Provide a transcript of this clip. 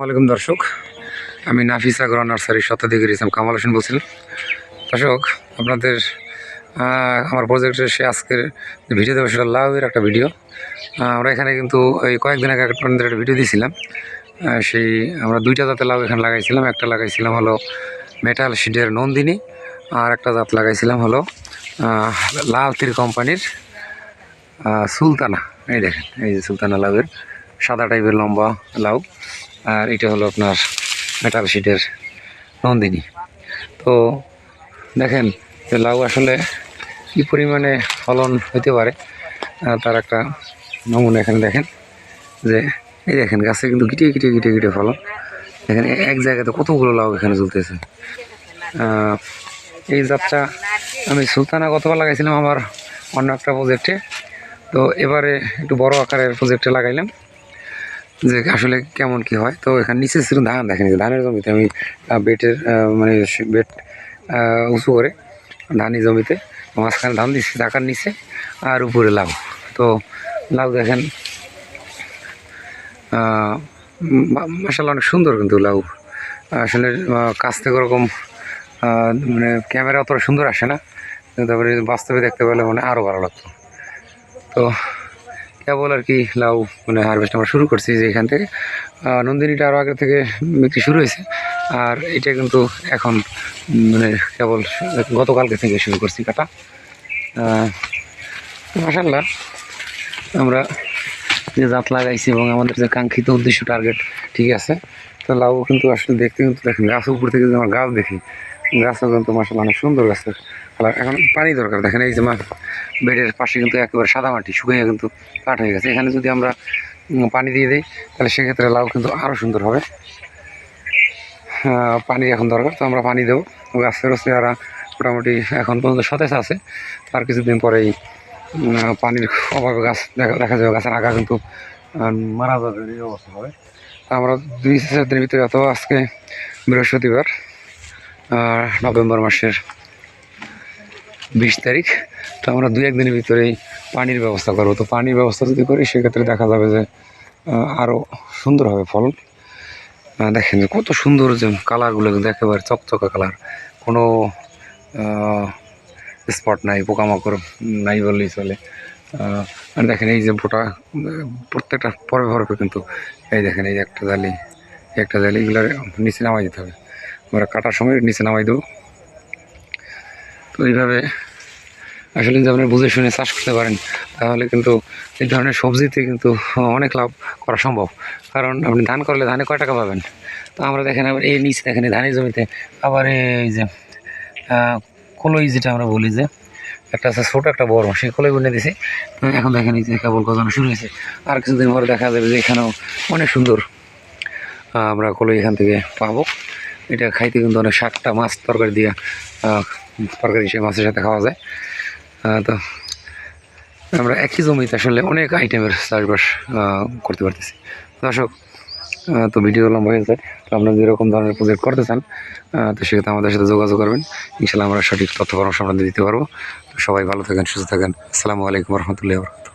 ওয়ালাইকুম দর্শক, আমি নাফিস আগর নার্সারি শতাধিকের ইসলাম কামাল হোসেন বলছিলাম। দর্শক, আপনাদের আমার প্রজেক্টের সে আজকের ভিডিও দেবো সেটা লাভের একটা ভিডিও আমরা এখানে কিন্তু এই কয়েকদিন আগে আপনাদের একটা ভিডিও দিয়েছিলাম। সেই আমরা দুইটা জাতের লাউ এখানে লাগাইছিলাম। একটা লাগাইছিলাম হলো মেটাল শিডের নন্দিনী, আর একটা জাত লাগাইছিলাম হলো লাল তীর কোম্পানির সুলতানা। এই দেখেন, এই যে সুলতানা লাউয়ের। সাদা টাইপের লম্বা লাউ আর এটা হলো আপনার মেটাল শিটের নন্দিনী। তো দেখেন যে লাউ আসলে কী পরিমাণে ফলন হতে পারে তার একটা নমুনা এখানে দেখেন। যে, এই দেখেন, গাছে কিন্তু গিটে গিটে গিটে গিটে ফলন। দেখেন এক জায়গাতে কতগুলো লাউ এখানে ঝুলতেছে। এই জাতটা আমি সুলতানা গতবার লাগাইছিলাম আমার অন্য একটা প্রজেক্টে তো এবারে একটু বড় আকারের প্রজেক্টে লাগাইলাম। যে আসলে কেমন কি হয়? তো এখানে নিচে ছিল ধান দেখেন ধানের জমিতে আমি বেটের মানে বেট উঁচু করে ধানি জমিতে মাঝখানে ধান দিচ্ছি ঢাকার নিচে আর উপরে লাউ। তো লাউ দেখেন মাসাল্লাহ অনেক সুন্দর কিন্তু লাউ। আসলে কাছ থেকে ওরকম মানে ক্যামেরা অতটা সুন্দর আসে না। তারপরে বাস্তবে দেখতে পেলে মানে আরও ভালো লাগতো। তো কেবল আর কি লাউ মানে হারভেস্ট আমরা শুরু করছি যে এখান থেকে। নন্দিনীটা আরও আগে থেকে বিক্রি শুরু হয়েছে। আর এটা কিন্তু এখন মানে কেবল গতকালকে থেকে শুরু করছি কাটা। মাসাল্লাহ আমরা যে জাত লাগাইছি এবং আমাদের যে কাঙ্ক্ষিত উদ্দেশ্য টার্গেট ঠিক আছে। তো লাউ কিন্তু আসলে দেখতে কিন্তু দেখেন, গাছ উপর থেকে যদি আমার গাছ দেখি গাছও কিন্তু মাসাল্লাহ অনেক সুন্দর গাছের এখন পানি দরকার। দেখেন এই যে মা বেডের পাশে কিন্তু একেবারে সাদা মাটি শুকিয়ে কিন্তু কাঠ হয়ে গেছে। এখানে যদি আমরা পানি দিয়ে দিই, তাহলে সেক্ষেত্রে লাউ কিন্তু আরও সুন্দর হবে। পানি এখন দরকার, তো আমরা পানি দেবো। গাছের চেহারা মোটামুটি এখন পর্যন্ত সতেজ আছে। তার কিছুদিন পরেই পানির অভাবে গাছ দেখা দেখা যাবে। গাছের আগা কিন্তু মারা যাবে, এই অবস্থা হবে। আমরা দুই চার দিনের ভিতরে অথবা আজকে বৃহস্পতিবার নভেম্বর মাসের বিশ তারিখ। তো আমরা দুই, একদিনের ভিতরেই পানির ব্যবস্থা করব। তো পানির ব্যবস্থা যদি করি, সেক্ষেত্রে দেখা যাবে যে আরও সুন্দর হবে ফলন। দেখেন যে কত সুন্দর যে কালারগুলো কিন্তু একেবারে চকচকা কালার। কোনো স্পট নাই, পোকামাকড় নাই বললেই চলে। আর দেখেন এই যে ফোটা প্রত্যেকটা পরে পরবে কিন্তু, এই দেখেন এই একটা জালি একটা জালি, এগুলোর নিচে নামাই দিতে হবে। আমরা কাটার সময় নিচে নামাই দেবো। তো এইভাবে আসলে যদি আপনি বুঝে শুনে চাষ করতে পারেন, তাহলে কিন্তু এই ধরনের সবজিতে কিন্তু অনেক লাভ করা সম্ভব। কারণ আপনি ধান করলে ধানে কয় টাকা পাবেন? তো আমরা দেখেন, আবার এই নিচে দেখেন, এই ধানের জমিতে আবার এই যে কলই যেটা আমরা বলি যে, একটা আছে ছোটো, একটা বড়, সেই কলই বুনে দিছি। এখন দেখেন এই যে কেবল গজানো শুরু হয়েছে। আর কিছুদিন পরে দেখা যাবে যে এখানেও অনেক সুন্দর আমরা কলই এখান থেকে পাবো। এটা খাইতে কিন্তু অনেক শাকটা মাছ তরকারি দিয়ে তরকারি হিসেবে মাছের সাথে খাওয়া যায়। তো আমরা একই জমিতে আসলে অনেক আইটেমের চাষবাস করতে পারতেছি। দর্শক তো ভিডিও লম্বা হয়ে যায় তো আপনারা যেরকম ধরনের প্রজেক্ট করতে চান তো সেক্ষেত্রে আমাদের সাথে যোগাযোগ করবেন। ইনশাল্লাহ আমরা সঠিক তথ্য, পরামর্শ আপনাদের দিতে পারব। তো সবাই ভালো থাকেন, সুস্থ থাকেন। আসসালামু আলাইকুম রহমতুল্লাহ